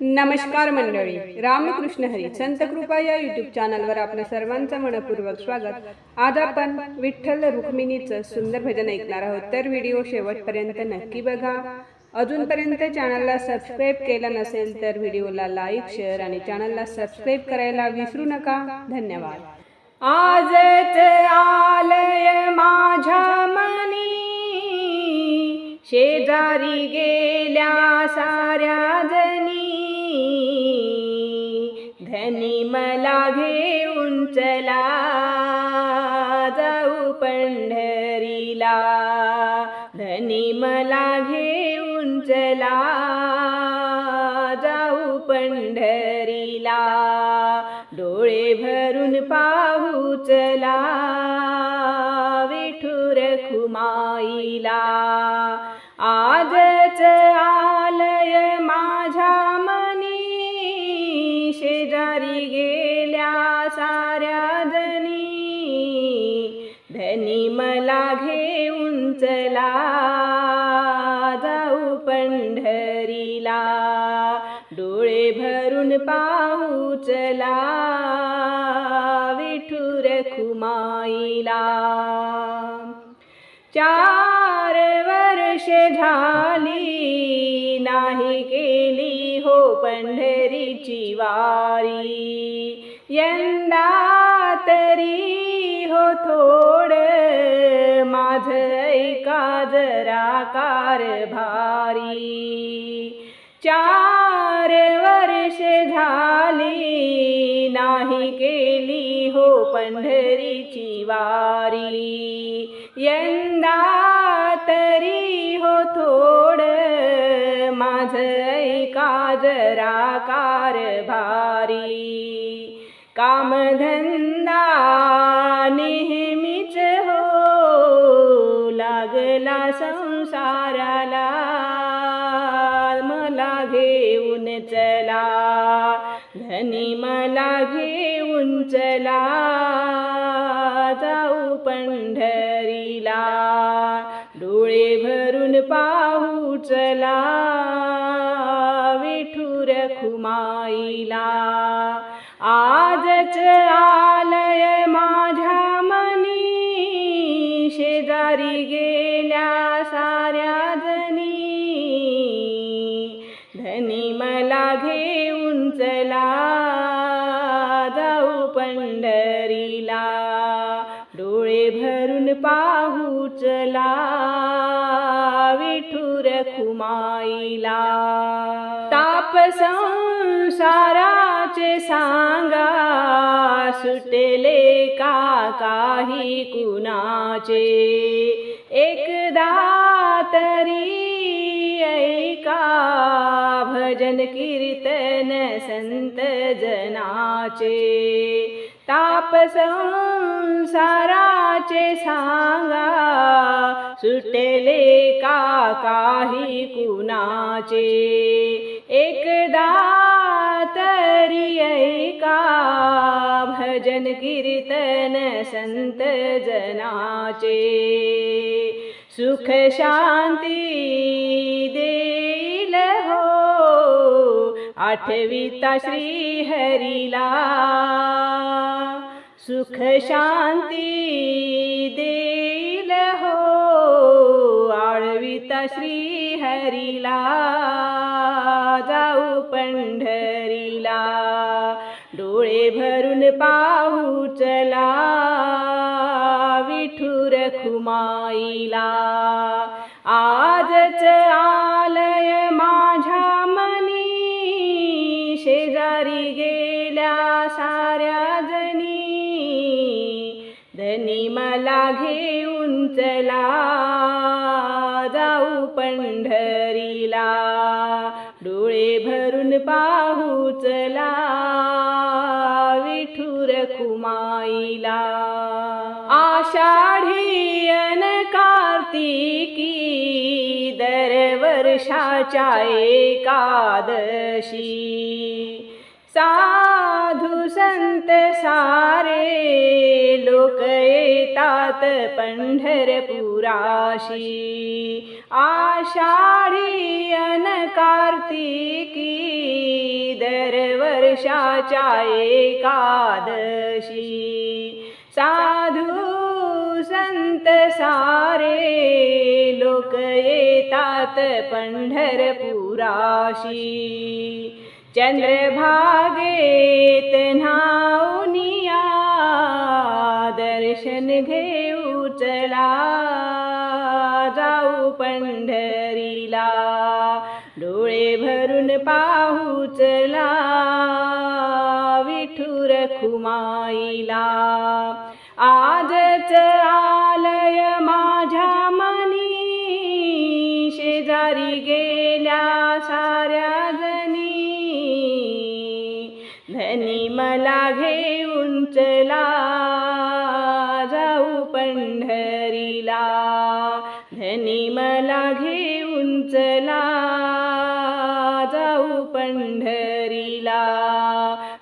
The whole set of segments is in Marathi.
नमस्कार मंडळी. रामकृष्ण हरी. संत कृपा या युट्यूब चॅनलवर आपल्या सर्वांचं मनपूर्वक स्वागत. आज आपण विठ्ठल रुक्मिणीचं सुंदर भजन ऐकणार आहोत. तर व्हिडिओ शेवटपर्यंत नक्की बघा. अजूनपर्यंत चॅनलला सबस्क्राईब केलं नसेल तर व्हिडिओला लाईक शेअर आणि चॅनलला सबस्क्राईब करायला विसरू नका. धन्यवाद. आजच आलय माझ्या मनी. शेजारी गेल्या साऱ्या त्यांनी मला घेऊन चला. जाऊ पंढरीला. धनी मला घेऊन चला. जाऊ पंढरीला. डोळे भरून पाहू चला. विठुर खुमाईला. आजच आ चला जाऊ पंढरीला. डोळे भरून पाहू चला विठुर खुमाईला. चार वर्ष झाली नाही केली हो पंढरीची वारी. यंदा तरी हो थो कारभारी चार वर्ष झाली नाही केली हो पंढरीची वारी. यंदा तरी हो थोड माझ ऐका जरा कारभारी कामधंदा नेहमीच संसाराला मला घेऊन चला. धनी मला घेऊन चला. जाऊ पंढरीला. डोळे भरून पाहू चला. पाहू चला विठुर खुमाईला ताप संसाराचे सांगा सुटले का काही कुणाचे? एकदा तरी ऐका भजन कीर्तन संत जनाचे. ताप संसाराचे सांगा सुटले का काही कुणाचे? एकदा तरी ऐका भजन कीर्तन संत जनाचे. सुख शांती देईल हो आठविता श्री हरिला सुख शांती देईल हो आळविता श्री हरिला जाऊ पंढरीला डोळे भरून पाहू चला. विठुर खुमाईला. घेऊन चला जाऊ पंढरीला. डोळे भरून पाहू चला विठुर कुमाईला. आषाढी अन कार्तिकी दरवर्षाच्या एकादशी. साधू संत सारे लोक येतात पंढरपुराशी. आषाढी अन कार्तिकी वर्षाच्या एकादशी. साधू संत सारे लोक येतात पंढरपुराशी. चंद्रभागेत नावनिया दर्शन घेऊ चला. जाऊ पंढरीला. डोळे भरून पाहू चला. विठुर खुमाईला. आजच आलय माझ्या मनी. शेजारी गेल्या साऱ्या जणी धनी मला घेऊन चला. चला. धनी मला घेऊन चला. जाऊ पंढरीला.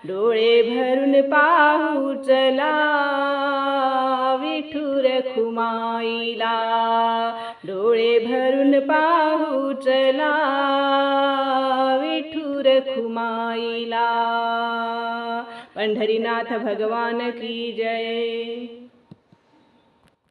डोळे भरून पाहू चला. विठुर खुमाईला. डोळे भरून पाहू चला. विठुर खुमाईला. पंढरीनाथ भगवान की जय.